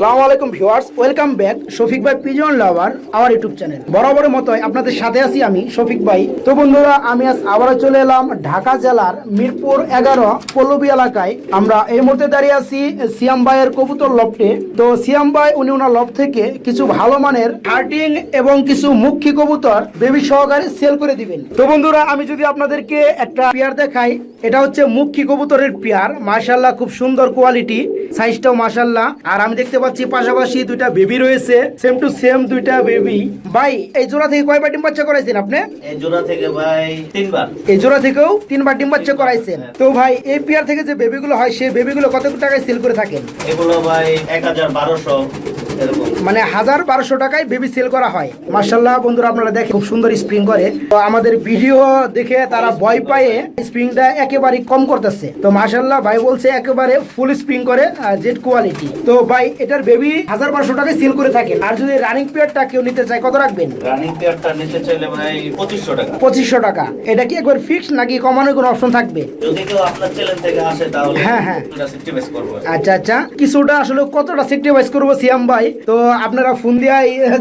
আসসালামু আলাইকুম viewers, welcome back Shafiq ভাই পিজন লাভার আমার ইউটিউব চ্যানেল। বরাবরের মতোই আপনাদের সাথে আছি আমি শফিক ভাই। তো বন্ধুরা, আমি আজ আবারও চলে এলাম ঢাকা জেলার মিরপুর এগারো পল্লবী এলাকায়। আমরা এই মুহূর্তে দাঁড়িয়ে আছি সিয়াম ভাইয়ের কবুতর লফটে তো সিয়াম ভাই, উনি ওনার লফট থেকে কিছু ভালো মানের হার্টিং এবং কিছু মুখী কবুতর বেবি সহকারে সেল করে দিবেন। তো বন্ধুরা, আমি যদি আপনাদেরকে একটা পেয়ার দেখাই, এটা হচ্ছে মুখী কবুতরের পেয়ার। মাশাল্লাহ খুব সুন্দর কোয়ালিটি সাইজটাও মাসাল্লাহ আর আমি দেখতে পাচ্ছি পাশাপাশি দুইটা বেবি রয়েছে। সেম টু সেম দুইটা বেবি ভাই এই জোড়া থেকে কয়বার ডিম বাচ্চা করাইছেন আপনি? এই জোড়া থেকে ভাই তিনবার। এই জোড়া থেকেও তিনবার ডিম বাচ্চা করাইছেন। তো ভাই এই পেয়ার থেকে যে বেবিগুলো হয় সেই বেবিগুলো কত টাকায় সেল করে থাকেন? এগুলো ভাই এক হাজার বারোশো এরকম। মানে হাজার বারোশো টাকায় বেবি সেল করা হয়। মার্শাল্লাহ বন্ধুরা আপনারা দেখেন খুব সুন্দর স্প্রিং করে। তো আমাদের ভিডিও দেখে তারা ভয় পায়ে স্প্রিংটা একেবারে কম করতেছে। তো মার্শাল্লাহ ভাই বলছে একেবারে ফুল স্প্রিং করে জেড কোয়ালিটি তো ভাই এটার বেবি হাজার বারোশো টাকায় সেল করে থাকেন আর যদি রানিং পিরিয়ডটা কেউ নিতে চায় কত রাখবেন? রানিং পেয়ারটা নিতে চাইলে ভাই পঁচিশশো টাকা। পঁচিশশো টাকা। এটা কি একবার ফিক্স নাকি কমানোর কোনো অপশন থাকবে? যদি কেউ আপনার চ্যানেল থেকে আসে তাহলে হ্যাঁ, হ্যাঁ। আচ্ছা আচ্ছা। কিছুটা আসলে কতটা সেক্রিফাইস করব সিয়াম ভাই? তো আপনারা ফোন দিয়ে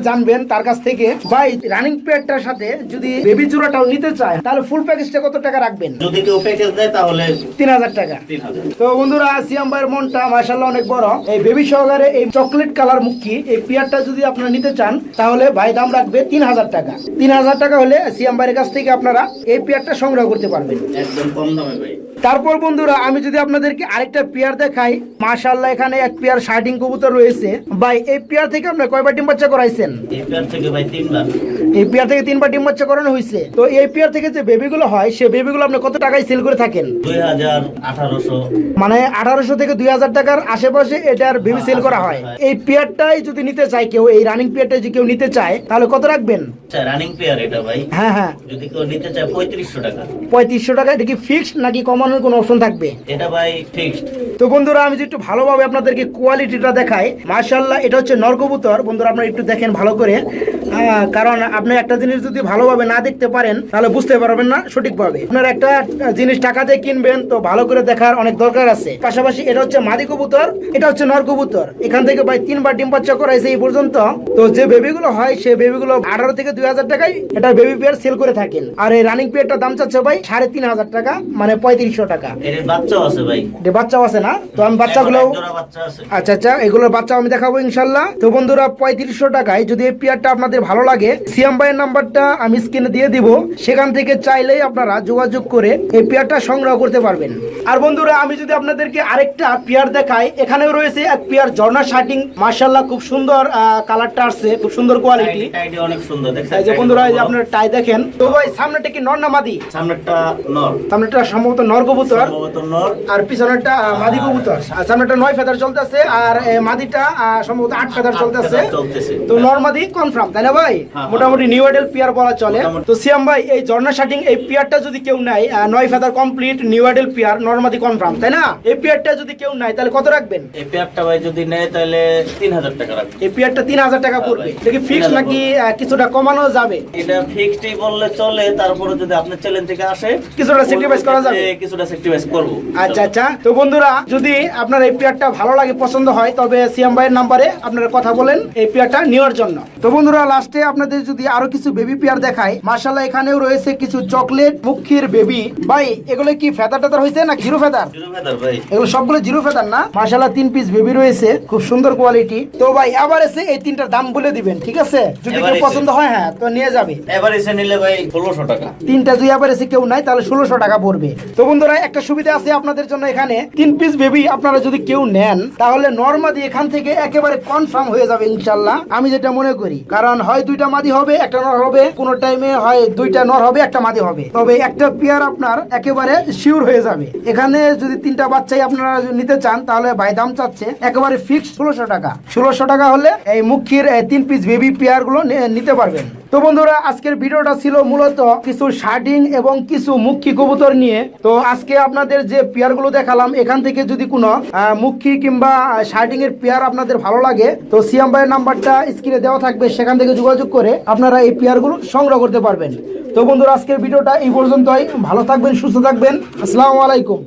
জানবেন তার কাছ থেকে। ভাই রানিং প্যাডটার সাথে যদি বেবি জোড়াটাও নিতে চায় তাহলে ফুল প্যাকেজটা কত টাকা রাখবেন? যদি কেউ প্যাকেজ দেয় তাহলে তিন হাজার টাকা। তিন হাজার। তো বন্ধুরা সিয়াম ভাইয়ের মনটা মার্শাল্লাহ অনেক বড়। এই বেবি সহকারে এই চকলেট কালার মুখী এই পিয়ারটা যদি আপনারা নিতে চান তাহলে ভাই দাম রাখবে তিন হাজার টাকা। তিন হাজার টাকা হলে সিয়াম ভাইয়ের কাছ থেকে আপনারা এই পিয়ারটা সংগ্রহ করতে পারবেন। একদম কম দামে ভাই। তারপর বন্ধুরা আমি যদি আপনাদেরকে আরেকটা পেয়ার দেখাই মাশাআল্লাহ এখানে এক পেয়ার শার্টিং কবুতর রয়েছে। ভাই এই পেয়ার থেকে আপনি কয়বার ডিম বাচ্চা করাইছেন? এই পেয়ার থেকে ভাই তিনবার। এই পেয়ার থেকে তিনবার ডিম বাচ্চা করানো হয়েছে তো এই পেয়ার থেকে যে বেবিগুলো হয় সেই বেবিগুলো আপনি কত টাকায় সেল করে থাকেন? মানে আঠারোশো থেকে দুই হাজার টাকার আশেপাশে এটার বেবি সেল করা হয়। এই পেয়ারটাই যদি নিতে চায় কেউ এই রানিং পেয়ারটাই যদি কেউ নিতে চায় তাহলে কত রাখবেন? রানিং পেয়ার এটা ভাই। হ্যাঁ হ্যাঁ। যদি কেউ নিতে চায় পঁয়ত্রিশশো টাকা। পঁয়ত্রিশশো টাকা এটা কি ফিক্সড নাকি কমানোর কোনো অপশন থাকবে? এটা ভাই ফিক্সড তো বন্ধুরা আমি যদি একটু ভালোভাবে আপনাদেরকে কোয়ালিটিটা দেখাই মার্শাল্লাহ এটা হচ্ছে নরকবুতর বন্ধুরা আপনারা একটু দেখেন ভালো করে। কারণ আপনি একটা জিনিস যদি ভালোভাবে না দেখতে পারেন তাহলে বুঝতে পারবেন না সঠিকভাবে। আপনার একটা জিনিস টাকা দিয়ে কিনবেন তো ভালো করে দেখার অনেক দরকার আছে। পাশাপাশি এটা হচ্ছে মাদি কবুতর এটা হচ্ছে নরকবুতর এখান থেকে ভাই তিনবার ডিম বাচ্চা করাইছে এই পর্যন্ত। তো যে বেবিগুলো হয় সেই বেবিগুলো আঠারো থেকে দুই হাজার টাকায় এটা বেবি পেয়ার সেল করে থাকেন। আর এই রানিং পেয়ারটার দাম চাচ্ছে ভাই সাড়ে তিন হাজার টাকা মানে পঁয়ত্রিশশো টাকা। বাচ্চাও আছে ভাই। বাচ্চাও আছে না? তো আমি বাচ্চাগুলো আচ্ছা আচ্ছা এগুলোর বাচ্চা আমি দেখাবো ইনশাল্লাহ। তো বন্ধুরা পঁয়ত্রিশশো টাকায় যদি এই পেয়ারটা আপনাদের ভালো লাগে সিএম ভাইয়ের নাম্বারটা আমি স্ক্রিনে দিয়ে দিব। সেখান থেকে চাইলেই আপনারা যোগাযোগ করে এই পেয়ারটা সংগ্রহ করতে পারবেন। আর বন্ধুরা আমি যদি আপনাদেরকে আরেকটা পেয়ার দেখাই এখানেও রয়েছে এক পেয়ার ঝর্ণা শার্টিং। মার্শাল্লাহ খুব সুন্দর কালারটা আসছে খুব সুন্দর কোয়ালিটি অনেক সুন্দর এই যে বন্ধুরা এই যে আপনার টাই দেখেন। তো ভাই সামনেটা কি নর না মাদি? সামনেরটা নর। সামনেটা সম্ভবত নর কবুতর। সম্ভবত নর। আর পিছনেরটা মাদি কবুতর। আর সামনেটা নয় ফেদার চলতেছে আর মাদিটা সম্ভবত আট ফেদার চলতেছে। তো নর্মাদি কনফার্ম তাই না ভাই হ্যাঁ। মোটামুটি নিউ পিয়ার বলা চলে। তো সিয়াম ভাই এই ঝর্ণা শার্টিং এই পিয়ারটা যদি কেউ নেয় নয় ফেদার কমপ্লিট নিউ পিয়ার নর্মাদি কনফার্ম তাই না? এই পিয়ারটা যদি কেউ নেয় তাহলে কত রাখবেন? এই পেয়ারটা ভাই যদি নেয় তাহলে তিন হাজার টাকা রাখবে। এই পিয়ারটা তিন হাজার টাকা পড়বে। কি ফিক্স নাকি কিছুটা কমানো যাবে? এটা ফিক্সডই বললে চলে তারপরে যদি আপনার চ্যানেল থেকে আসে কিছুটা sacrifice করা যাবে? কিছুটা স্যাক্রিফাইস করব। আচ্ছা আচ্ছা। তো বন্ধুরা যদি আপনার এই পেয়ারটা ভালো লাগে পছন্দ হয় তবে সিএম ভাইয়ের নাম্বারে আপনারা কথা বলেন এই পেয়ারটা নেওয়ার জন্য। তো বন্ধুরা লাস্টে আপনাদের যদি আরও কিছু বেবি পেয়ার দেখায় মার্শাল্লাহ এখানেও রয়েছে কিছু চকলেট মুখির বেবি ভাই এগুলো কি ফেদার টেদার হয়েছে না জিরো ফেদার এগুলো সবগুলো জিরো ফেদার না? মার্শাল্লাহ তিন পিস বেবি রয়েছে খুব সুন্দর কোয়ালিটি তো ভাই আবার এসে এই তিনটার দাম বলে দিবেন ঠিক আছে? যদি কেউ পছন্দ হয় হ্যাঁ তো নিয়ে যাবে। এবার এসে নিলে ভাই ষোলোশো টাকা। তিনটা যদি আবার এসে কেউ নাই তাহলে ষোলোশো টাকা পড়বে। তো বন্ধুরা একটা সুবিধা আছে আপনাদের জন্য এখানে। তিন পিস বেবি আপনারা যদি কেউ নেন তাহলে নর্মাদি এখান থেকে একেবারে কনফার্ম হয়ে যাবে ইনশাল্লাহ আমি যেটা মনে করি কারণ হয় দুইটা মাদি হবে, একটা নর হবে। কোনো টাইমে হয় দুইটা নর হবে, একটা মাদি হবে। তবে একটা পেয়ার আপনার একেবারে শিওর হয়ে যাবে। এখানে যদি তিনটা বাচ্চাই আপনারা নিতে চান, তাহলে ভাই দাম চাচ্ছে একেবারে ফিক্সড ষোলোশো টাকা। ষোলোশো টাকা হলে এই মুখির তিন পিস বেবি পেয়ারগুলো নিতে পারবেন। তো বন্ধুরা, আজকের ভিডিওটা ছিল মূলত কিছু শার্টিং এবং কিছু মুখী কবুতর নিয়ে। তো আজকে আপনাদের যে পেয়ারগুলো দেখালাম, এখান থেকে যদি কোনো মুখী কিংবা শার্টিং এর পেয়ার আপনাদের ভালো লাগে, তো সিয়াম ভাইয়ের নাম্বারটা স্ক্রিনে দেওয়া থাকবে, সেখান থেকে যোগাযোগ করে আপনারা এই পেয়ারগুলো সংগ্রহ করতে পারবেন। তো বন্ধুরা, আজকের ভিডিওটা এই পর্যন্তই। ভালো থাকবেন, সুস্থ থাকবেন। আসসালামু আলাইকুম।